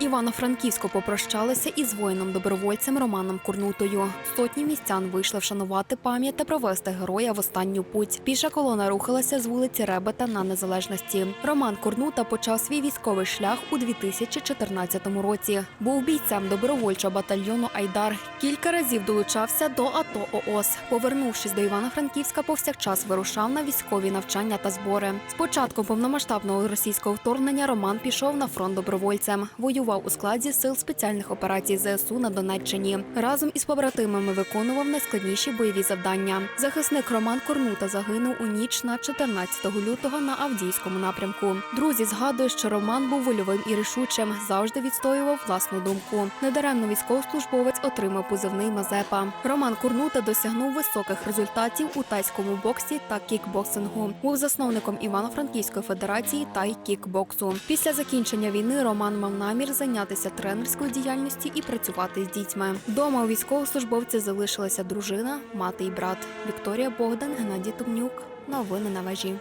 Івано-Франківську попрощалися із воїном-добровольцем Романом Курнутою. Сотні містян вийшли вшанувати пам'ять та провести героя в останню путь. Піша колона рухалася з вулиці Ребета на незалежності. Роман Курнута почав свій військовий шлях у 2014 році. Був бійцем добровольчого батальйону Айдар. Кілька разів долучався до АТО ООС. Повернувшись до Івано-Франківська, повсякчас вирушав на військові навчання та збори. З початком повномасштабного російського вторгнення Роман пішов на фронт добровольцем. Воював у складі сил спеціальних операцій ЗСУ на Донеччині. Разом із побратимами виконував найскладніші бойові завдання. Захисник Роман Корнута загинув у ніч на 14 лютого на Авдіївському напрямку. Друзі згадують, що Роман був вольовим і рішучим, завжди відстоював власну думку. Недаремно військовослужбовець отримав позивний Мазепа. Роман Курнута досягнув високих результатів у тайському боксі та кікбоксингу. Був засновником Івано-Франківської федерації тай кікбоксу. Після закінчення війни Роман мав намір зайнятися тренерською діяльністю і працювати з дітьми. Дома у військовослужбовця залишилася дружина, мати і брат. Вікторія Богдан, Геннадій Тумнюк. Новини на вежі.